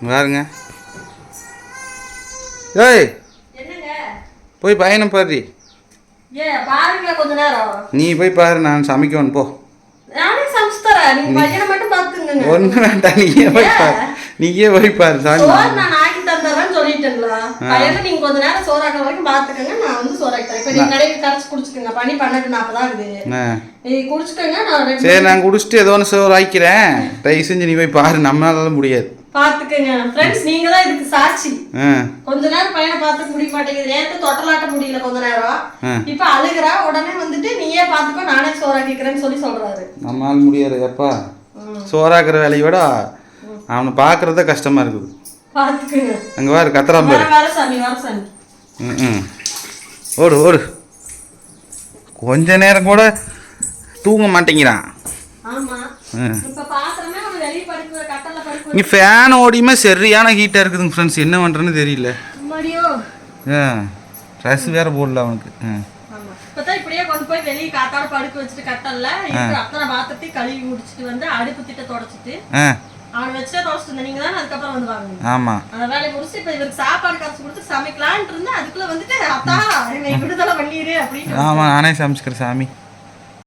பாருங்க. ஏய் போய் பையனை பாரு. நீ போய் பாரு நான் சமைக்கணும் போ. ஒன்று வேண்டாம் நீயே போய் பாரு. நீயே போய் பாரு சாமி. நான் ஆக்கி தந்துடுறேன்னு சொல்லிட்டேங்களா பையனை நீங்க கொஞ்ச நேரம் சோறாக்குற வரைக்கும் பாத்துக்கங்க. நான் வந்து சோறாக்கி தரேன். இப்ப நீங்க கடைக்கு கரைச்சு குடிச்சுக்கோங்க. பனி பன்னெண்டு நாற்பதா இருக்குது ஆ. நீ குடிச்சுக்கோங்க நான் ரெண்டு சரி நான் குடிச்சிட்டு ஏதோ ஒன்று சோறு ஆக்கிறேன் தயவு செஞ்சு நீ போய் பாரு. நம்மளால முடியாது. பாத்துக்கங்க. ஃப்ரெண்ட்ஸ் நீங்க தான் இதுக்கு சாட்சி. கொஞ்ச நேரம் பையனை பார்த்துக்க முடிய மாட்டேங்குது. நேத்து தொட்டலாட்ட முடியல கொஞ்ச நேரம். இப்ப அழுகுறா. உடனே வந்துட்டு நீயே பாத்துக்கோ நானே சோறாக்கிக்கிறேன்னு சொல்லி சொல்றாரு. நம்மளால முடியாது எப்பா. சோறாக்குற வேலையை விட அவனை பார்க்குறத கஷ்டமாக இருக்குது. பாத்துக்கங்க. அங்கே பாரு கத்துறான் பாரு. வர சாமி வர சாமி. ம் ஓடு ஓடு. கொஞ்ச நேரம் கூட தூங்க மாட்டேங்கிறான். ஆமா. இங்கே ஃபேன் ஓடியுமே சரியான ஹீட்டாக இருக்குதுங்க ஃப்ரெண்ட்ஸ் என்ன பண்ணுறேன்னு தெரியல. ஆ ட்ரெஸ் வேறு போடல அவனுக்கு. ஆமா. இப்படியே கொண்டு போய் வெளிய காத்தாட படுக்க வச்சுட்டு இருக்கிற அத்தனை பாத்திரத்தையும் கழுவி முடிச்சிட்டு வந்து அடுப்பு திட்ட தொடச்சிட்டு ஆ. அவனை நீங்க தானே அதுக்கப்புறம் வந்து வாங்குங்க ஆமாம் அந்த வேலையை முடிச்சு இப்ப இவருக்கு சாப்பாடு கொடுத்து சமைக்கலான்ட்டு இருந்தேன். அதுக்குள்ள வந்துட்டு அத்தா என்னை விடுதலை பண்ணிடு அப்படின்னு ஆமாம் நானே சமைச்சுக்கிறேன் சாமி.